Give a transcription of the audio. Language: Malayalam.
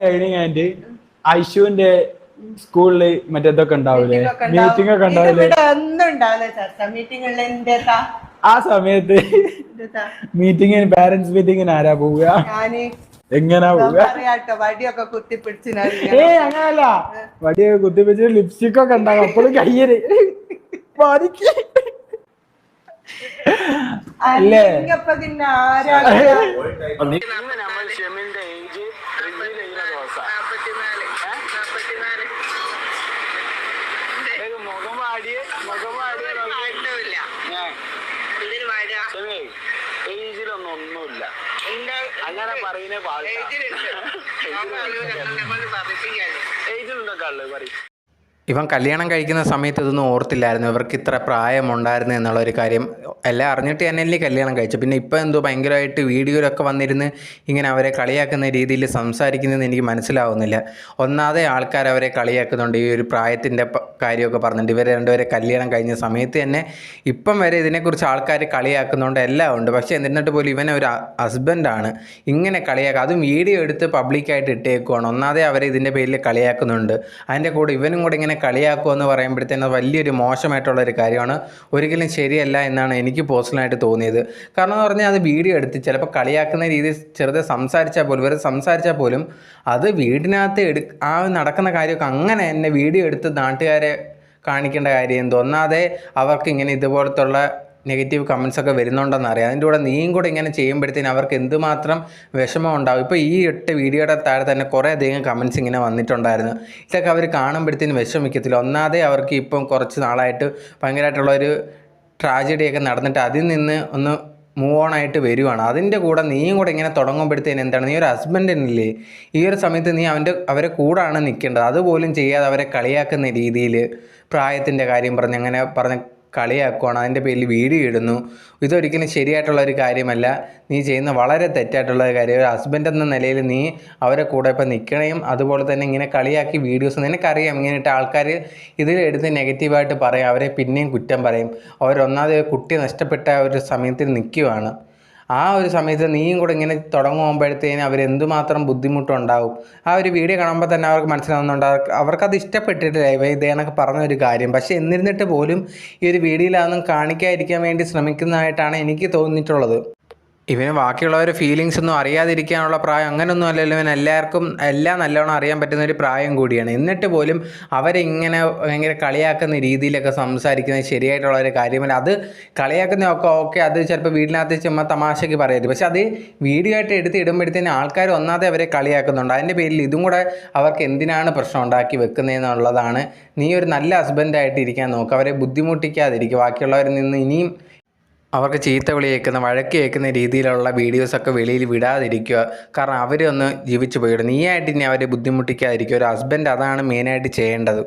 ട്രെയിനിങ് ആൻഡ് ഐഷുവിന്റെ സ്കൂളിൽ മറ്റേതൊക്കെ ഉണ്ടാവില്ലേ മീറ്റിംഗ് ഒക്കെ ഉണ്ടാവില്ലേ ഒന്നും ഉണ്ടാവില്ല ചർച്ച ആ സമയത്ത് മീറ്റിംഗിന് പാരന്റ്സ് മീറ്റിംഗിന് ആരാ പോവുക? എങ്ങനാ പോവുക? വടിയൊക്കെ കുത്തിപ്പിടിച്ച് ഏ അങ്ങനല്ല. വടിയൊക്കെ കുത്തിപ്പിച്ച് ലിപ്സ്റ്റിക് ഒക്കെ ഉണ്ടാവും. അപ്പോഴും കയ്യര് ബാധിക്ക് ഒന്നുമില്ല അങ്ങനെ പറയുന്നേ ഏജിലുണ്ടോ കള്ള് പറയും ഇവൻ കല്യാണം കഴിക്കുന്ന സമയത്ത് ഇതൊന്നും ഓർത്തില്ലായിരുന്നു. ഇവർക്ക് ഇത്ര പ്രായമുണ്ടായിരുന്നു എന്നുള്ള ഒരു കാര്യം എല്ലാം അറിഞ്ഞിട്ട് തന്നെയല്ലേ കല്യാണം കഴിച്ചു പിന്നെ ഇപ്പം എന്തോ ഭയങ്കരമായിട്ട് വീഡിയോയിലൊക്കെ വന്നിരുന്ന് ഇങ്ങനെ അവരെ കളിയാക്കുന്ന രീതിയിൽ സംസാരിക്കുന്നതെന്ന് എനിക്ക് മനസ്സിലാവുന്നില്ല. ഒന്നാതെ ആൾക്കാർ അവരെ കളിയാക്കുന്നുണ്ട്. ഈ ഒരു പ്രായത്തിന്റെ കാര്യമൊക്കെ പറഞ്ഞിട്ട് ഇവരെ രണ്ടുപേരെ കല്യാണം കഴിഞ്ഞ സമയത്ത് തന്നെ ഇപ്പം വരെ ഇതിനെക്കുറിച്ച് ആൾക്കാർ കളിയാക്കുന്നുണ്ട് എല്ലാം ഉണ്ട്. പക്ഷേ എന്നിട്ട് പോലും ഇവനെ ഒരു ഹസ്ബൻഡാണ് ഇങ്ങനെ കളിയാക്കുക അതും വീഡിയോ എടുത്ത് പബ്ലിക്കായിട്ട് ഇട്ടേക്കുവാണ്. ഒന്നാതെ അവരെ ഇതിന്റെ പേരിൽ കളിയാക്കുന്നുണ്ട്. അതിന്റെ കൂടെ ഇവനും കൂടെ ഇങ്ങനെ കളിയാക്കുക എന്ന് പറയുമ്പോഴത്തേനും വലിയൊരു മോശമായിട്ടുള്ള ഒരു കാര്യമാണ്. ഒരിക്കലും ശരിയല്ല എന്നാണ് എനിക്ക് പേഴ്സണലായിട്ട് തോന്നിയത്. കാരണം എന്ന് പറഞ്ഞാൽ അത് വീഡിയോ എടുത്ത് ചിലപ്പോൾ കളിയാക്കുന്ന രീതിയിൽ ചെറുതെ സംസാരിച്ചാൽ പോലും വെറുതെ സംസാരിച്ചാൽ പോലും അത് വീടിനകത്ത് എടു ആ നടക്കുന്ന കാര്യമൊക്കെ അങ്ങനെ തന്നെ വീഡിയോ എടുത്ത് നാട്ടുകാരെ കാണിക്കേണ്ട കാര്യം എന്തോ. ഒന്നാതെ അവർക്ക് ഇങ്ങനെ ഇതുപോലത്തുള്ള നെഗറ്റീവ് കമൻസ് ഒക്കെ വരുന്നുണ്ടെന്ന് അറിയാം. അതിന്റെ കൂടെ നീയും കൂടെ ഇങ്ങനെ ചെയ്യുമ്പോഴത്തേന് അവർക്ക് എന്തുമാത്രം വിഷമം ഉണ്ടാവും. ഇപ്പോൾ ഈ എട്ട് വീഡിയോയുടെ താഴെ തന്നെ കുറേ അധികം കമൻസ് ഇങ്ങനെ വന്നിട്ടുണ്ടായിരുന്നു. ഇതൊക്കെ അവർ കാണുമ്പോഴത്തേനും വിഷമിക്കത്തില്ല. ഒന്നാതെ അവർക്ക് ഇപ്പം കുറച്ച് നാളായിട്ട് ഭയങ്കരമായിട്ടുള്ളൊരു ട്രാജഡിയൊക്കെ നടന്നിട്ട് അതിൽ നിന്ന് ഒന്ന് മൂവ് ഓൺ ആയിട്ട് വരുവാണ്. അതിന്റെ കൂടെ നീയും കൂടെ ഇങ്ങനെ തുടങ്ങുമ്പോഴത്തേന് എന്താണ്? നീ ഒരു ഹസ്ബൻഡിനില്ലേ ഈ ഒരു സമയത്ത് നീ അവന്റെ അവരെ കൂടാണ് നിൽക്കേണ്ടത്. അതുപോലും ചെയ്യാതെ അവരെ കളിയാക്കുന്ന രീതിയിൽ പ്രായത്തിന്റെ കാര്യം പറഞ്ഞ് അങ്ങനെ പറഞ്ഞ് കളിയാക്കുവാണ്. അതിന്റെ പേരിൽ വീഡിയോ ഇടുന്നു. ഇതൊരിക്കലും ശരിയായിട്ടുള്ള ഒരു കാര്യമല്ല. നീ ചെയ്യുന്ന വളരെ തെറ്റായിട്ടുള്ള ഒരു കാര്യം. ഒരു ഹസ്ബൻഡ് എന്ന നിലയിൽ നീ അവരെ കൂടെ ഇപ്പം നിൽക്കണേയും അതുപോലെ തന്നെ ഇങ്ങനെ കളിയാക്കി വീഡിയോസ് നിനക്കറിയാം. ഇങ്ങനെയിട്ട് ആൾക്കാർ ഇതിൽ എടുത്ത് നെഗറ്റീവായിട്ട് പറയും. അവരെ പിന്നെയും കുറ്റം പറയും. അവരൊന്നാമത് കുട്ടി നഷ്ടപ്പെട്ട ഒരു സമയത്തിൽ നിൽക്കുവാണ്. ആ ഒരു സമയത്ത് നീയും കൂടെ ഇങ്ങനെ തുടങ്ങുമ്പോഴത്തേന് അവർ എന്തുമാത്രം ബുദ്ധിമുട്ടുണ്ടാവും. ആ ഒരു വീഡിയോ കാണുമ്പോൾ തന്നെ അവർക്ക് മനസ്സിലാവുന്നുണ്ട്. അവർക്ക് അവർക്കത് ഇഷ്ടപ്പെട്ടിട്ടില്ല ഇവ ഇതേനൊക്കെ പറഞ്ഞൊരു കാര്യം. പക്ഷേ എന്നിരുന്നിട്ട് പോലും ഈ ഒരു വീഡിയോയിൽ അതൊന്നും കാണിക്കാതിരിക്കാൻ വേണ്ടി ശ്രമിക്കുന്നതായിട്ടാണ് എനിക്ക് തോന്നിയിട്ടുള്ളത്. ഇവന് ബാക്കിയുള്ളവർ ഫീലിങ്സ് ഒന്നും അറിയാതിരിക്കാനുള്ള പ്രായം അങ്ങനെയൊന്നും അല്ലല്ലോ. ഇവൻ എല്ലാവർക്കും എല്ലാം നല്ലോണം അറിയാൻ പറ്റുന്ന ഒരു പ്രായം കൂടിയാണ്. എന്നിട്ട് പോലും അവരെ ഇങ്ങനെ ഭയങ്കര കളിയാക്കുന്ന രീതിയിലൊക്കെ സംസാരിക്കുന്നത് ശരിയായിട്ടുള്ള ഒരു കാര്യമല്ല. അത് കളിയാക്കുന്നതൊക്കെ ഓക്കെ അത് ചിലപ്പോൾ വീടിനകത്ത് ചുമ്മാ തമാശയ്ക്ക് പറയരുത്. പക്ഷെ അത് വീഡിയോ ആയിട്ട് എടുത്ത് ഇടുമ്പോഴത്തേന് ആൾക്കാർ ഒന്നാതെ അവരെ കളിയാക്കുന്നുണ്ട്. അതിന്റെ പേരിൽ ഇതും കൂടെ അവർക്ക് എന്തിനാണ് പ്രശ്നം ഉണ്ടാക്കി വെക്കുന്നതെന്നുള്ളതാണ്. നീ ഒരു നല്ല ഹസ്ബൻഡായിട്ട് ഇരിക്കാൻ നോക്കുക അവരെ ബുദ്ധിമുട്ടിക്കാതിരിക്കുക ബാക്കിയുള്ളവരിൽ നിന്ന് ഇനിയും അവർക്ക് ചീത്ത വിളി കേൾക്കുന്ന വഴക്ക് കേൾക്കുന്ന രീതിയിലുള്ള വീഡിയോസൊക്കെ വെളിയിൽ വിടാതിരിക്കുക. കാരണം അവരൊന്ന് ജീവിച്ചു പോയിടും. നീയായിട്ട് ഇനി അവരെ ബുദ്ധിമുട്ടിക്കാതിരിക്കുക. ഒരു ഹസ്ബൻഡ് അതാണ് മെയിനായിട്ട് ചെയ്യേണ്ടത്.